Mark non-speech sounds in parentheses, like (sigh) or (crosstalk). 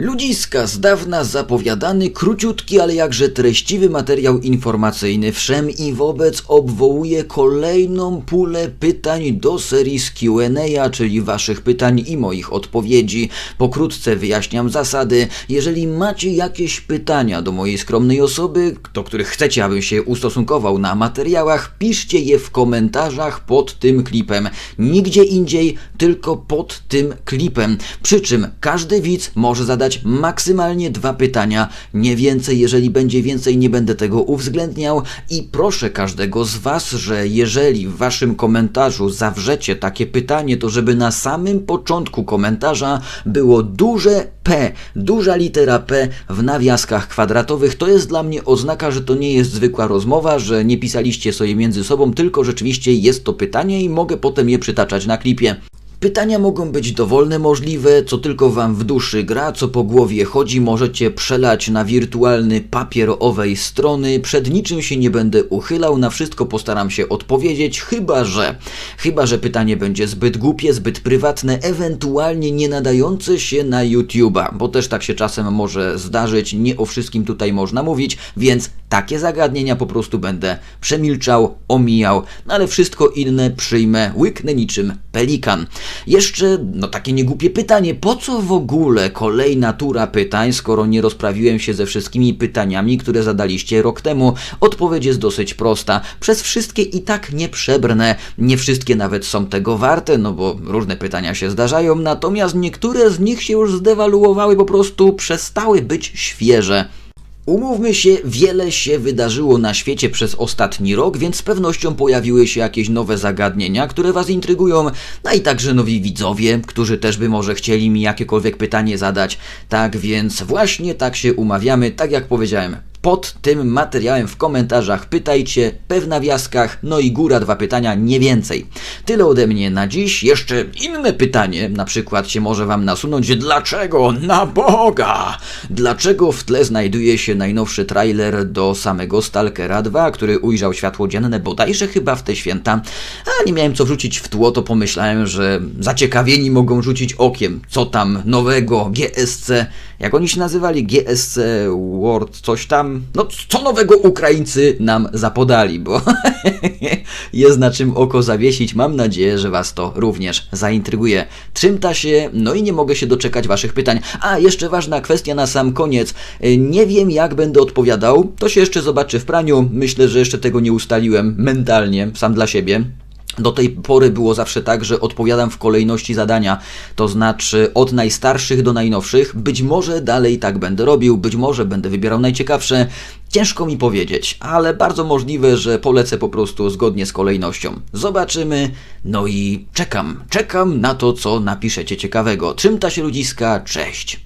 Ludziska z dawna zapowiadany, króciutki, ale jakże treściwy materiał informacyjny wszem i wobec obwołuje kolejną pulę pytań do serii z Q&A, czyli waszych pytań i moich odpowiedzi. Pokrótce wyjaśniam zasady. Jeżeli macie jakieś pytania do mojej skromnej osoby, do których chcecie, abym się ustosunkował na materiałach, piszcie je w komentarzach pod tym klipem. Nigdzie indziej, tylko pod tym klipem. Przy czym każdy widz może zadać maksymalnie dwa pytania, nie więcej, jeżeli będzie więcej, nie będę tego uwzględniał i proszę każdego z Was, że jeżeli w Waszym komentarzu zawrzecie takie pytanie, to żeby na samym początku komentarza było duże P, duża litera P w nawiaskach kwadratowych. To jest dla mnie oznaka, że to nie jest zwykła rozmowa, że nie pisaliście sobie między sobą, tylko rzeczywiście jest to pytanie i mogę potem je przytaczać na klipie. Pytania mogą być dowolne możliwe, co tylko wam w duszy gra, co po głowie chodzi, możecie przelać na wirtualny papier owej strony. Przed niczym się nie będę uchylał, na wszystko postaram się odpowiedzieć, chyba że, chyba że pytanie będzie zbyt głupie, zbyt prywatne, ewentualnie nie nadające się na YouTube'a, bo też tak się czasem może zdarzyć, nie o wszystkim tutaj można mówić, więc takie zagadnienia po prostu będę przemilczał, omijał, no ale wszystko inne przyjmę, łyknę niczym pelikan. Jeszcze, no takie niegłupie pytanie, po co w ogóle kolejna tura pytań, skoro nie rozprawiłem się ze wszystkimi pytaniami, które zadaliście rok temu? Odpowiedź jest dosyć prosta. Przez wszystkie i tak nie przebrnę. Nie wszystkie nawet są tego warte, no bo różne pytania się zdarzają, natomiast niektóre z nich się już zdewaluowały, po prostu przestały być świeże. Umówmy się, wiele się wydarzyło na świecie przez ostatni rok, więc z pewnością pojawiły się jakieś nowe zagadnienia, które Was intrygują, no i także nowi widzowie, którzy też by może chcieli mi jakiekolwiek pytanie zadać. Tak więc właśnie tak się umawiamy, tak jak powiedziałem. Pod tym materiałem w komentarzach pytajcie, pewna wiaskach, no i góra dwa pytania, nie więcej. Tyle ode mnie na dziś. Jeszcze inne pytanie, na przykład się może Wam nasunąć, dlaczego na Boga? Dlaczego w tle znajduje się najnowszy trailer do samego Stalkera 2, który ujrzał światło dzienne bodajże chyba w te święta? A nie miałem co wrzucić w tło, to pomyślałem, że zaciekawieni mogą rzucić okiem, co tam nowego GSC, jak oni się nazywali, GSC World, coś tam, no co nowego Ukraińcy nam zapodali, bo (laughs) jest na czym oko zawiesić. Mam nadzieję, że Was to również zaintryguje. Trzymta się, no i nie mogę się doczekać Waszych pytań. A, jeszcze ważna kwestia na sam koniec. Y, Nie wiem, jak będę odpowiadał. To się jeszcze zobaczy w praniu. Myślę, że jeszcze tego nie ustaliłem mentalnie, sam dla siebie. Do tej pory było zawsze tak, że odpowiadam w kolejności zadania, to znaczy od najstarszych do najnowszych. Być może dalej tak będę robił, być może będę wybierał najciekawsze. Ciężko mi powiedzieć, ale bardzo możliwe, że polecę po prostu zgodnie z kolejnością. Zobaczymy. No i czekam, czekam na to, co napiszecie ciekawego. Trzymta się ludziska, cześć.